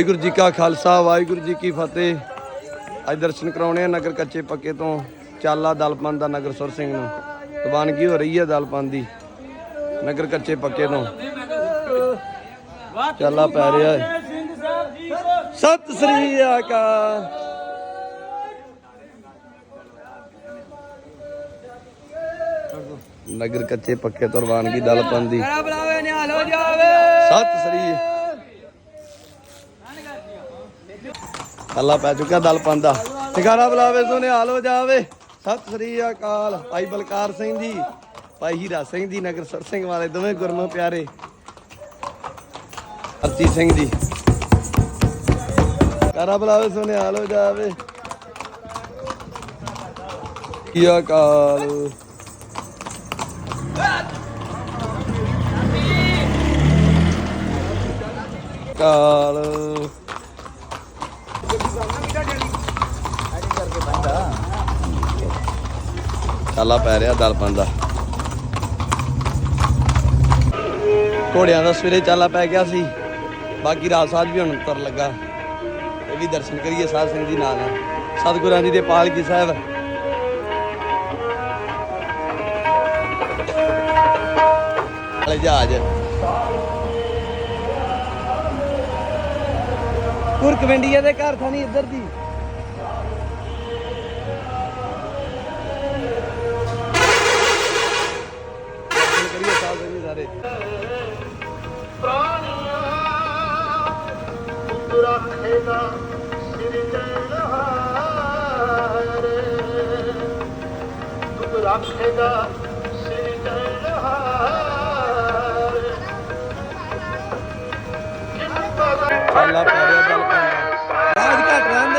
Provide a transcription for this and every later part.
ਵਾਹਿਗੁਰੂ ਜੀ ਕਾ ਖਾਲਸਾ, ਵਾਹਿਗੁਰੂ ਜੀ ਕੀ ਫਤਿਹ। ਅੱਜ ਦਰਸ਼ਨ ਕਰਾਉਣੇ ਆ ਨਗਰ ਕੱਚੇ ਪੱਕੇ ਤੋਂ, ਚਾਲਾ ਦਲਪਨ ਦਾ ਨਗਰ ਸੁਰ ਸਿੰਘ ਨੂੰ। ਦੀਵਾਨਗੀ ਹੋ ਰਹੀ ਹੈ ਦਲਪਨ ਦੀ, ਨਗਰ ਕੱਚੇ ਪੱਕੇ ਤੋਂ। ਚਾਲਾ ਪੈ ਰਿਹਾ ਹੈ। ਸਤਿ ਸ੍ਰੀ ਅਕਾਲ। ਨਗਰ ਕੱਚੇ ਪੱਕੇ ਤੋਂ ਰਵਾਨਗੀ ਦਲਪਨ ਦੀ। ਸਤਿ ਸ੍ਰੀ ਅੱਲਾ ਪੈ ਚੁੱਕਾ ਦਲ ਪੰਦਾ ਟਿਕਾਣਾ ਬੁਲਾਵੇ ਸੋਨੇ ਹਾਲ ਹੋ ਜਾਵੇ ਸਤਿ ਸ੍ਰੀ ਅਕਾਲ। ਭਾਈ ਬਲਕਾਰ ਸਿੰਘ ਜੀ, ਭਾਈ ਹੀਰਾ ਸਿੰਘ ਜੀ, ਨਗਰ ਸਰ ਸਿੰਘ ਵਾਲੇ ਦੋਵੇਂ ਗੁਰਮੁਖ ਪਿਆਰੇ। ਅਰਤੀ ਸਿੰਘ ਜੀ। ਕਾਰਾ ਬੁਲਾਵੇ ਸੋਨੇ ਹਾਲ ਹੋ ਜਾਵੇ ਕੀ ਅਕਾਲ? ਕਾਲ ਚਾਲਾ ਪੈ ਰਿਹਾ ਦਲ ਪੰਦਾ ਘੋੜਿਆਂ ਦਾ ਸਵੇਰੇ ਚਾਲਾ ਪੈ ਗਿਆ ਸੀ। ਬਾਕੀ ਰਾਤ ਸਾਜ ਵੀ ਹੁਣ ਤੁਰ ਲੱਗਾ। ਇਹ ਵੀ ਦਰਸ਼ਨ ਕਰੀਏ ਸਾਧ ਸਿੰਘ ਜੀ ਨਾਲ। ਸਤਿਗੁਰਾਂ ਜੀ ਦੇ ਪਾਲਕੀ ਸਾਹਿਬ। ਵਾਲੇ ਜਹਾਜ਼। ਕੁਰਕਵਿੰਡੀਆ ਦੇ ਘਰ ਥਾਣੀ ਇੱਧਰ ਦੀ। ਜੀ ਸਾਰੇ ਰੱਖੇਗਾ ਸਿਰ ਜਲਹਾਰੇ ਤੁਮ ਰੱਖੇਗਾ ਸਿਰ ਜਲਹਾਰੇ ਕਿੰਨਾ ਚਾਲਾ ਪੈ ਰਿਹਾ ਦਲ ਪੰਦਾ ਰਾਜ ਘਟ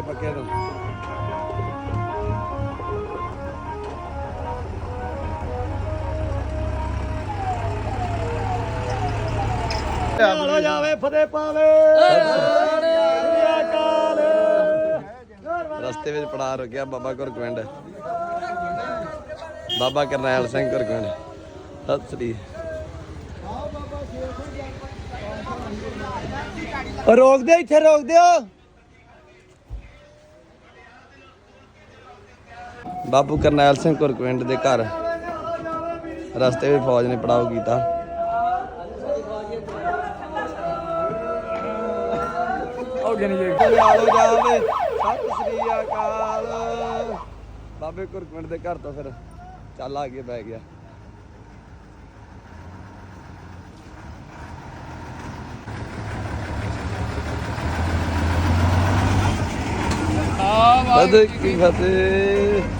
ਕੱਚੇ ਪੱਕਿਆਂ ਤੋਂ। ਹੋ ਜਾਵੇ ਫਤਿਹ ਪਾਵੇ ਰਸਤੇ ਵਿੱਚ ਪੜਾ ਰੁਕਿਆ ਬਾਬਾ ਗੁਰਗਵਿੰਡ ਬਾਬਾ ਕਰਨੈਲ ਸਿੰਘ ਗੁਰਗਵਿੰਡ ਸਤਿ ਸ੍ਰੀ ਰੋਕ ਦਿਓ ਇੱਥੇ ਰੋਕ ਦਿਓ ਬਾਬੂ ਕਰਨੈਲ ਸਿੰਘ ਗੁਰਗਵਿੰਡ ਦੇ ਘਰ। ਰਸਤੇ ਵਿੱਚ ਫੌਜ ਨੇ ਪੜਾਓ ਕੀਤਾ। ਹੋ ਗਿਆ ਨਹੀਂ ਜੀ ਆਲੋ ਜਾਵੇ ਸਤਿ ਸ੍ਰੀ ਅਕਾਲ ਬਾਬੇ ਗੁਰਗਵਿੰਡ ਦੇ ਘਰ ਤੋਂ ਫਿਰ ਚੱਲ ਆ ਕੇ ਬਹਿ ਗਿਆ। ਬਦ ਕੀ ਫਤਿਹ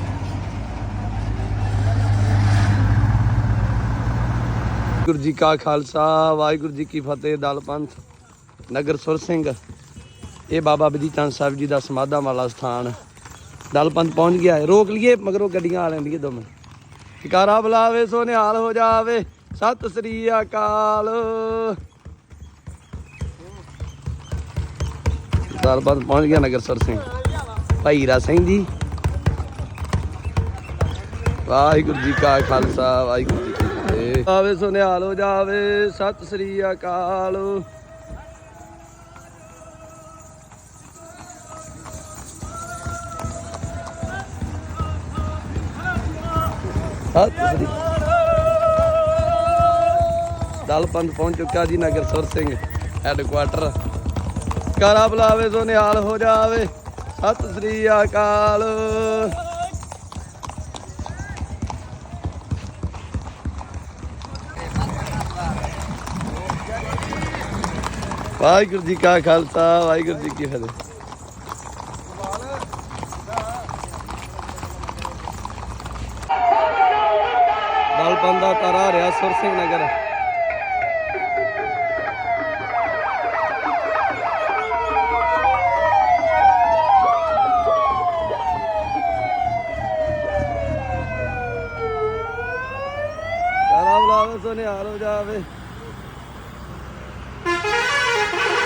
ਵਾਹਿਗੁਰੂ ਜੀ ਕਾ ਖਾਲਸਾ, ਵਾਹਿਗੁਰੂ ਜੀ ਕੀ ਫਤਿਹ, ਦਲ ਪੰਥ, ਨਗਰ ਸੁਰ ਸਿੰਘ। ਇਹ ਬਾਬਾ ਬਦੀ ਚੰਦ ਸਾਹਿਬ ਜੀ ਦਾ ਸਮਾਧਾਂ ਵਾਲਾ ਸਥਾਨ। ਦਲ ਪੰਥ ਪਹੁੰਚ ਗਿਆ ਹੈ। ਰੋਕ ਲਈਏ, ਮਗਰੋਂ ਗੱਡੀਆਂ ਆ ਲੈਂਦੀਆਂ ਦੋਵੇਂ। ਟਿਕਾਰਾ ਬੁਲਾਵੇ ਸੋ ਹੋ ਜਾਵੇ। ਸਤਿ ਸ੍ਰੀ ਅਕਾਲ। ਦਲ ਪੰਥ ਪਹੁੰਚ ਗਿਆ ਨਗਰ ਸੁਰ ਸਿੰਘ। ਭਾਈ ਹੀਰਾ ਸਿੰਘ ਜੀ। ਵਾਹਿਗੁਰੂ ਜੀ ਕਾ ਖਾਲਸਾ, ਵਾਹਿਗੁਰੂ ਜੀ। ਆਵੇ ਸੋ ਹੋ ਜਾਵੇ, ਸਤਿ ਸ੍ਰੀ ਅਕਾਲ। ਸਤਿ ਸ੍ਰੀ ਦਲ ਪੰਥ ਪਹੁੰਚ ਚੁੱਕਾ ਜੀ, ਨਗਰ ਸੁਰ ਸਿੰਘ ਹੈੱਡਕੁਆਟਰ ਕਾਰਾ ਬੁਲਾਵੇ ਸੋ ਨਿਹਾਲ ਹੋ ਜਾਵੇ, ਸਤਿ ਸ੍ਰੀ ਅਕਾਲ। ਵਾਹਿਗੁਰੂ ਜੀ ਕਾ ਖਾਲਸਾ, ਵਾਹਿਗੁਰੂ ਜੀ ਕੀ ਫਤਿਹ। ਦਲ ਦਾ ਤਾਰਾ ਰਿਹਾ ਸੁਰ ਸਿੰਘ ਨਗਰ। ਤਾਰਾ ਬੁਲਾਵੇ ਸੋ ਨਿਹਾਲ ਹੋ ਜਾਵੇ। Ha ha ha!